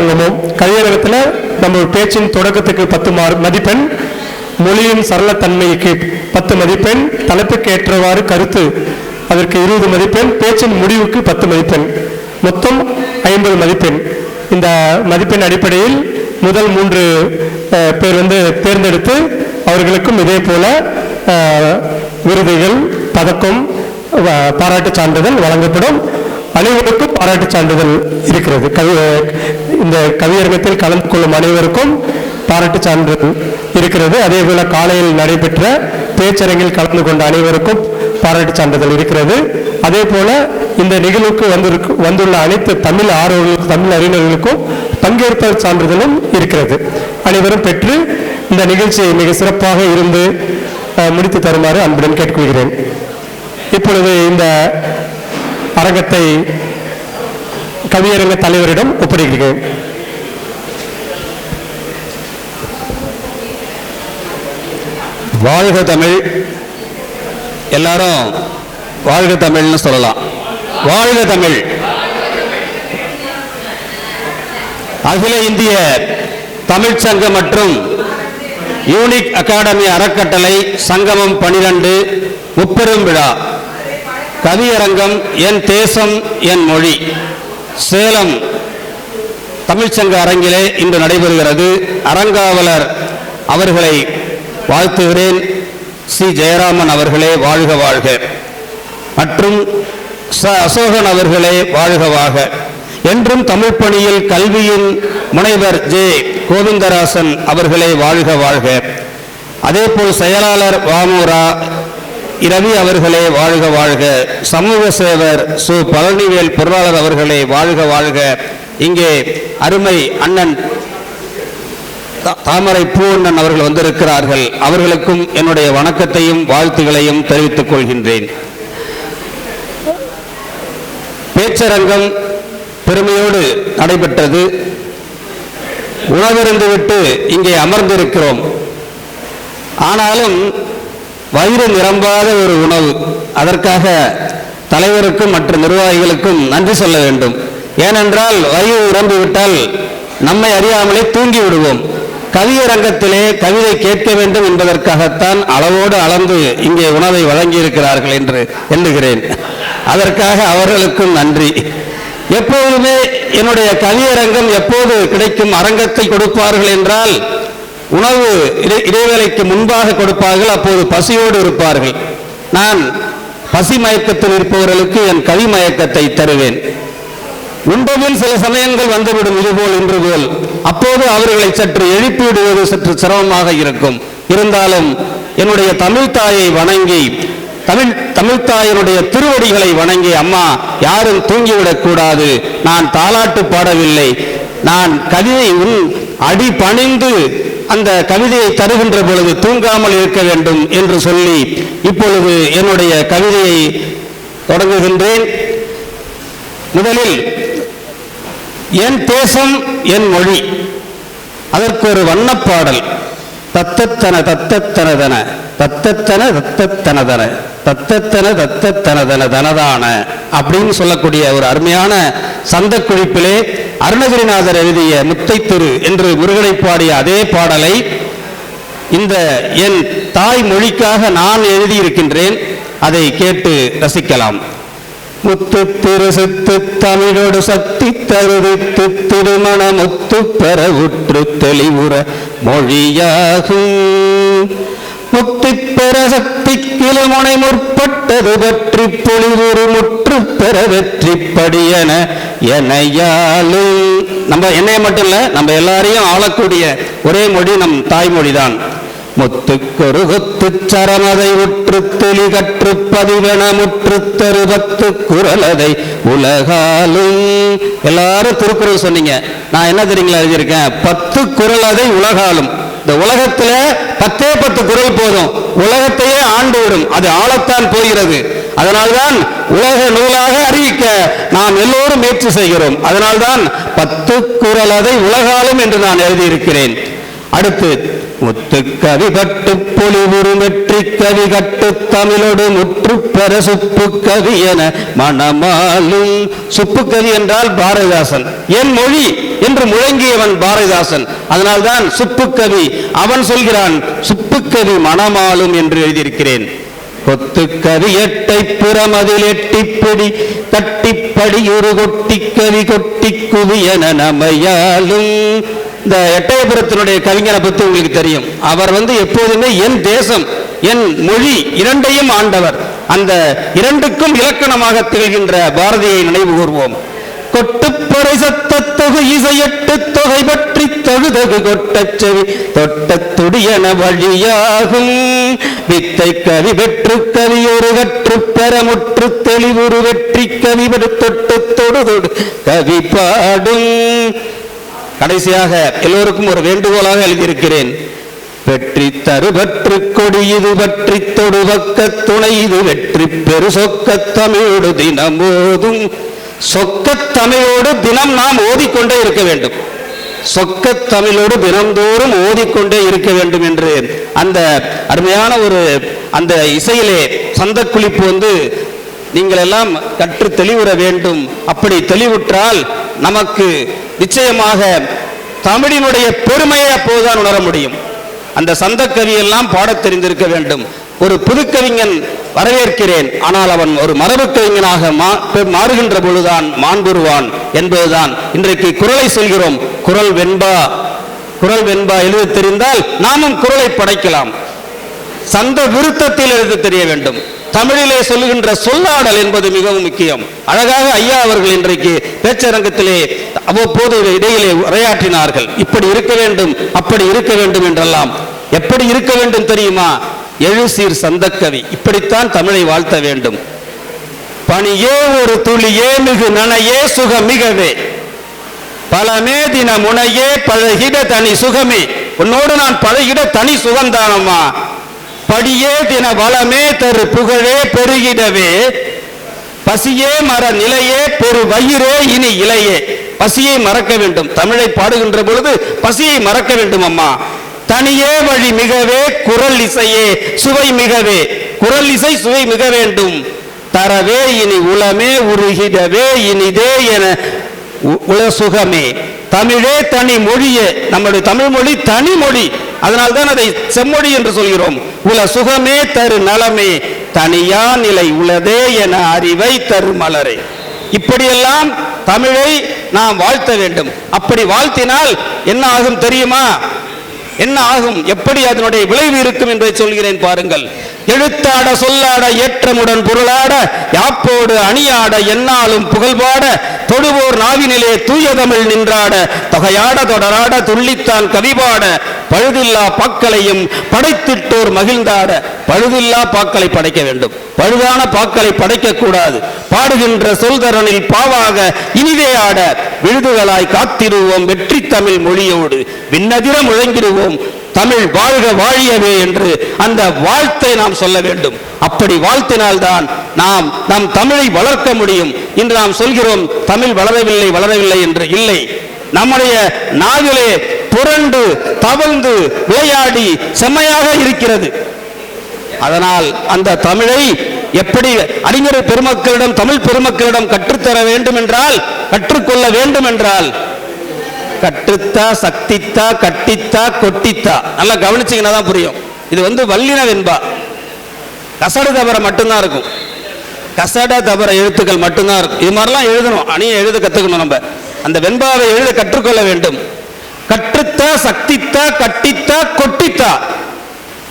கவியரங்கமும் கவியரங்கத்தில் நம்ம பேச்சின் தொடக்கத்துக்கு பத்து மார்க் மதிப்பெண் மொழியின் சரளத்தன்மைக்கு பத்து மதிப்பெண் தலைப்புக்கு ஏற்றவாறு கருத்து அதற்கு இருபது மதிப்பெண் பேச்சின் முடிவுக்கு பத்து மதிப்பெண். மொத்தம் ஐம்பது மதிப்பெண். இந்த மதிப்பெண் அடிப்படையில் முதல் மூன்று பேர் வந்து தேர்ந்தெடுத்து அவர்களுக்கும் இதே போல விருதுகள் பதக்கம் பாராட்டு சான்றிதழ் வழங்கப்படும். அனைவருக்கும் பாராட்டுச் சான்றிதழ் இருக்கிறது. கவி இந்த கவியரங்கத்தில் கலந்து கொள்ளும் அனைவருக்கும் பாராட்டுச் சான்றிதழ் இருக்கிறது. அதே போல காலையில் நடைபெற்ற பேச்சரங்கில் கலந்து கொண்ட அனைவருக்கும் பாராட்டு சான்றிதழ் இருக்கிறது. அதே போல இந்த நிகழ்வுக்கு வந்திருக்கு வந்துள்ள அனைத்து தமிழ் ஆர்வலர்களுக்கும் தமிழ் அறிஞர்களுக்கும் பங்கேற்பர் சான்றிதழும் இருக்கிறது. அனைவரும் பெற்று இந்த நிகழ்ச்சியை மிக சிறப்பாக இருந்து முடித்து தருமாறு அன்புடன் கேட்டுக்கொள்கிறேன். இப்பொழுது இந்த அரங்கத்தை கவியரங்க தலைவரிடம் ஒப்படைக்கிறேன். வாழ்க தமிழ். எல்லாரும் வாழ்க தமிழ்னு சொல்லலாம். வாழ்க தமிழ். அகில இந்திய தமிழ் சங்கம் மற்றும் யூனிக் அகாடமி அறக்கட்டளை சங்கமம் பனிரெண்டு முப்பெரும் விழா. கவியரங்கம் என் தேசம் என் மொழி. சேலம் தமிழ்ச்சங்க அரங்கிலே இன்று நடைபெறுகிறது. அரங்காவலர் அவர்களை வாழ்த்துகிறேன். சி. ஜெயராமன் அவர்களே வாழ்க வாழ்க. மற்றும் ச. அசோகன் அவர்களே வாழ்க வாழ்க. என்றும் தமிழ் பணியில் கல்வியின் முனைவர் ஜே. கோவிந்தராசன் அவர்களே வாழ்க வாழ்க. அதேபோல் செயலாளர் வாமுரா இரவி அவர்களே வாழ்க வாழ்க. சமூக சேவர் சு. பழனிவேல் பொருளாளர் அவர்களே வாழ்க வாழ்க. இங்கே அருமை அண்ணன் தா- தாமரை பூவண்ணன் அவர்கள் வந்திருக்கிறார்கள். அவர்களுக்கும் என்னுடைய வணக்கத்தையும் வாழ்த்துகளையும் தெரிவித்துக் கொள்கின்றேன். பேச்சரங்கம் பெருமையோடு நடைபெற்றது. உணவிருந்துவிட்டு இங்கே அமர்ந்திருக்கிறோம். ஆனாலும் வயிறு நிரம்பாத ஒரு உணவு. அதற்காக தலைவருக்கும் மற்ற நிர்வாகிகளுக்கும் நன்றி சொல்ல வேண்டும். ஏனென்றால் வயிறு நிரம்பிவிட்டால் நம்மை அறியாமலே தூங்கி விடுவோம் கவியரங்கத்திலே கவிதை கேட்க வேண்டும் என்பதற்காகத்தான் அளவோடு அளந்து இங்கே உணவை வழங்கியிருக்கிறார்கள் என்று எண்ணுகிறேன். அதற்காக அவர்களுக்கும் நன்றி. எப்போதுமே என்னுடைய கவியரங்கம் எப்போது கிடைக்கும் அரங்கத்தை கொடுப்பார்கள் என்றால் உணவு இடை- இடைவேளைக்கு முன்பாக கொடுப்பார்கள் அப்போது பசியோடு இருப்பார்கள். நான் பசி மயக்கத்தில் இருப்பவர்களுக்கு என் கவி மயக்கத்தை தருவேன். உண்பவில் சில சமயங்கள் வந்துவிடும் இதுபோல் இன்று போல் அப்போது அவர்களை சற்று எழுப்பி விடுவது சற்று சிரமமாக இருக்கும். இருந்தாலும் என்னுடைய தமிழ் தாயை வணங்கி தமிழ் தமிழ் தாயினுடைய திருவடிகளை வணங்கி அம்மா யாரும் தூங்கிவிடக் கூடாது. நான் தாலாட்டு பாடவில்லை. நான் கவிதை உன் அடி பணிந்து அந்த கவிதையை தருகின்ற பொழுது தூங்காமல் இருக்க வேண்டும் என்று சொல்லி இப்பொழுது என்னுடைய கவிதையை தொடங்குகின்றேன். முதலில் என் தேசம் என் மொழி. அதற்கு ஒரு வண்ணப்பாடல். தத்தத்தன தத்தத்தனதன. தத்தத்தன தத்தத்தனதன. தத்தத்தன தத்தத்தனதன தனதான. அப்படின்னு சொல்லக்கூடிய ஒரு அருமையான சந்த குறிப்பிலே அருணகிரிநாதர் எழுதிய முத்தை திரு என்று முருகனை பாடிய அதே பாடலை இந்த என் தாய் மொழிக்காக நான் எழுதியிருக்கின்றேன். அதை கேட்டு ரசிக்கலாம். முத்து திருசித்து தமிழோடு சக்தி தருவித்து திருமண முத்து பெற உற்று தெளிவுற மொழியாகும். முத்தி பெற சக்தி கிளமுனை முற்பட்டது பற்றி பொழிவுறு முற்று பெற வெற்றி படியன எனையாலும் நம்ம என்னைய மட்டும் இல்லை நம்ம எல்லாரையும் ஆளக்கூடிய ஒரே மொழி நம் தாய்மொழி தான் முத்துக்கொரு கொத்து சரமதை உற்று தெளி கற்று பதிவன முற்று தருபத்து குரலதை உலகாலும். எல்லாரும் திருக்குறள் சொன்னீங்க. நான் என்ன தெரியுங்களா எழுதியிருக்கேன்? பத்து குரலதை உலகாலும். இந்த உலகத்துல பத்தே பத்து குரல் போதும். உலகத்தையே ஆண்டு விடும். அது ஆளத்தான் போகிறது. அதனால்தான் உலக நூலாக அறிவிக்க நாம் எல்லோரும் முயற்சி செய்கிறோம். அதனால்தான் பத்து குரல் அதை உலகாலும் என்று நான் எழுதியிருக்கிறேன். அடுத்து முத்துக்கவி கட்டு பொலிவுறு வெற்றி கவி கட்டு தமிழோடு முற்று பெற சுப்பு கவி என மணமாலும் சுப்பு கவி என்றால் பாரதிதாசன். என் மொழி என்று முழங்கியவன் பாரதிதாசன். அதனால்தான் சுப்பு கவி அவன் சொல்கிறான் சுப்பு கவி மணமாலும் என்று எழுதியிருக்கிறேன். கொத்துக்கவி எட்டை புறமதில் எட்டிப்பிடி தட்டிப்படி ஒரு கொட்டி கவி கொட்டி குவியன நமையாலும் இந்த எட்டயபுரத்தினுடைய கவிஞரை பத்தி உங்களுக்கு தெரியும். அவர் வந்து எப்போதுமே என் தேசம் என் மொழி இரண்டையும் ஆண்டவர். அந்த இரண்டுக்கும் இலக்கணமாக திகழ்கின்ற பாரதியை நினைவு கூர்வோம். கொட்டுப்பறை தொகு இசையட்டு தொகை பற்றி தொழுதகு கொட்டச் செவி தொட்ட துடியன வழியாகும். வித்தை கவி வெற்று கவி ஒரு கற்று பெறமுற்று தெளிவுறு வெற்றி கவி தொட்டு தொடு தொடு கவி பாடும். கடைசியாக எல்லோருக்கும் ஒரு வேண்டுகோளாக எழுதியிருக்கிறேன். வெற்றி தருபற்று கொடி இது பற்றி தொடுவக்க துணை இது வெற்றி பெரு சொக்க தமிழோடு தினமோதும் சொக்க தமிழோடு தினம் நாம் ஓதிக்கொண்டே இருக்க வேண்டும். சொக்க தமிழோடு தினம்தோறும் ஓதிக்கொண்டே இருக்க வேண்டும் என்று அந்த அருமையான ஒரு அந்த இசையிலே சந்தக்குளிப்பு வந்து நீங்கள் எல்லாம் கற்று தெளிவுற வேண்டும். அப்படி தெளிவுற்றால் நமக்கு நிச்சயமாக தமிழினுடைய பெருமையை அப்போதுதான் உணர முடியும். அந்த சந்தக்கவி எல்லாம் பாடத் தெரிந்திருக்க வேண்டும். ஒரு புதுக்கவிஞன் வரவேற்கிறேன். ஆனால் அவன் ஒரு மரபு கவிஞனாக மா- மாறுகின்ற பொழுதுதான் மாண்புருவான் என்பதுதான் இன்றைக்கு குரலை சொல்கிறோம். குரல் வெண்பா குரல் வெண்பா எழுத தெரிந்தால் நாமும் குரலை படைக்கலாம். சந்த விருத்தத்தில் எழுத தெரிய வேண்டும். தமிழிலே சொல்லுகின்ற சொல்லாடல் என்பது மிகவும் முக்கியம். அழகாக ஐயா அவர்கள் இன்றைக்கு பேச்சரங்கத்திலே அவ்வப்போது இடையிலே உரையாற்றினார்கள். இப்படி இருக்க வேண்டும் அப்படி இருக்க வேண்டும் என்றெல்லாம். எப்படி இருக்க வேண்டும் தெரியுமா? எழுசீர் சந்தக்கவி. இப்படித்தான் தமிழை வாழ்த்த வேண்டும். பணியே ஒரு துளியே மிகு நனையே சுகமிகவே. பலமே தின முனையே பழகிட தனி சுகமே. உன்னோடு நான் பழகிட தனி சுகந்தானம்மா. படியே தின வளமே தரு புகழே பெருகிடவே. பசியே மர நிலையே பெரு வயிறே இனி இலையே. பசியை மறக்க வேண்டும். தமிழை பாடுகின்ற பொழுது பசியை மறக்க வேண்டும் அம்மா தனியே வழி மிகவே குரல் இசையே சுவை மிகவே. குரல் இசை சுவை மிக வேண்டும். தரவே இனி உளமே உருகிடவே இனிதே என உ- உலசுகமே தமிழே தனி மொழியே. நம்முடைய தமிழ் மொழி தனி மொழி. அதனால்தான் அதை செம்மொழி என்று சொல்கிறோம். உல சுகமே தரு நலமே. தனியா நிலை உளதே என அறிவை தரு மலரே. இப்படியெல்லாம் தமிழை நாம் வாழ்த்த வேண்டும். அப்படி வாழ்த்தினால் என்ன ஆகும் தெரியுமா? என்ன ஆகும்? எப்படி அதனுடைய விளைவு இருக்கும் என்பதை சொல்கிறேன் பாருங்கள். எழுத்தாட சொல்லாட ஏற்றமுடன் பொருளாட யாப்போடு அணியாட என்னாலும் புகழ்பாட தொடுவோர் நாவினிலே தூய தமிழ் நின்றாட தொகையாட தொடராட துள்ளித்தான் கவிபாட பழுதில்லா பாக்களையும் படைத்திட்டோர் மகிழ்ந்தாட பழுதில்லா பாக்களை படைக்க வேண்டும். பழுதான பாக்களை படைக்க கூடாது. பாடுகின்ற சொல்தரனில் பாவாக இனிதே ஆட விழுதுகளாய் காத்திருவோம் வெற்றி தமிழ் மொழியோடு. விண்ணதிர முழங்கிடுவோம் தமிழ் வாழ்க வாழியவே என்று அந்த வாழ்த்தை நாம் சொல்ல வேண்டும். அப்படி வாழ்த்தினால்தான் நாம் நம் தமிழை வளர்க்க முடியும். இன்று நாம் சொல்கிறோம் தமிழ் வளரவில்லை வளரவில்லை என்று இல்லை. நம்முடைய நாவிலே புரண்டு தவழ்ந்து விளையாடி செம்மையாக இருக்கிறது. அதனால் அந்த தமிழை எப்படி அறிஞர் பெருமக்களிடம் தமிழ் பெருமக்களிடம் கற்றுத்தர வேண்டும் என்றால் கற்றுக்கொள்ள வேண்டும் என்றால் கற்றுத்தா சக்தித்தா கட்டித்தா கொட்டித்தா. நல்லா கவனிச்சிங்கன்னா தான் புரியும். இது வந்து வல்லின வெண்பா கசடு தவிர மட்டும்தான் இருக்கும். கசட தவிர எழுத்துக்கள் மட்டும்தான் இருக்கும். இது மாதிரிலாம் எழுதணும். அணியை எழுத கத்துக்கணும் நம்ம. அந்த வெண்பாவை எழுத கற்றுக்கொள்ள வேண்டும். கற்றுத்தா சக்தித்தா கட்டித்தா கொட்டித்தா.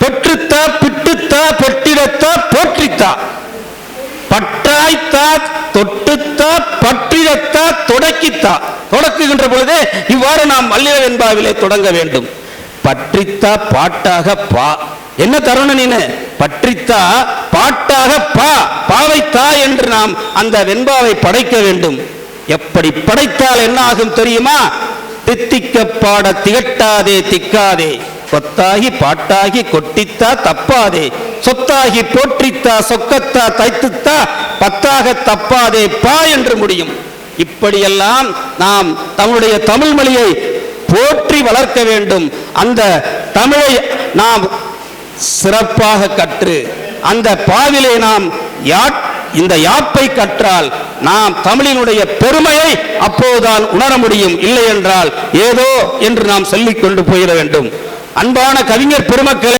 பெற்றுத்தா பிட்டுத்தா பெட்டிடத்தா போற்றித்தா. பற்றாய்த்தா தொட்டுத்தா பற்றிடத்தா தொடக்கித்தா. தொடக்குகின்ற பொழுதே இவ்வாறு நாம் வல்லின வெண்பாவிலே தொடங்க வேண்டும். பற்றித்தா பாட்டாக பா. என்ன தருணம் நீனு பற்றித்தா பாட்டாக பா. பாவைத்தா என்று நாம் அந்த வெண்பாவை படைக்க வேண்டும். எப்படி படைத்தால் என்ன ஆகும் தெரியுமா? தித்திக்க பாட திகட்டாதே திக்காதே. கொத்தாகி பாட்டாகி கொட்டித்தா தப்பாதே. சொத்தாகி போற்றித்தா சொக்கத்தா தைத்துத்தா பத்தாக தப்பாதே பா என்று முடியும். இப்படியெல்லாம் நாம் தம்முடைய தமிழ் மொழியை போற்றி வளர்க்க வேண்டும். அந்த தமிழை நாம் சிறப்பாக கற்று அந்த பாவிலே நாம் யாட் இந்த யாப்பை கற்றால் நாம் தமிழினுடைய பெருமையை அப்போதுதான் உணர முடியும் இல்லை என்றால் ஏதோ என்று நாம் சொல்லிக் கொண்டு போயிட வேண்டும். அன்பான கவிஞர் பெருமக்களை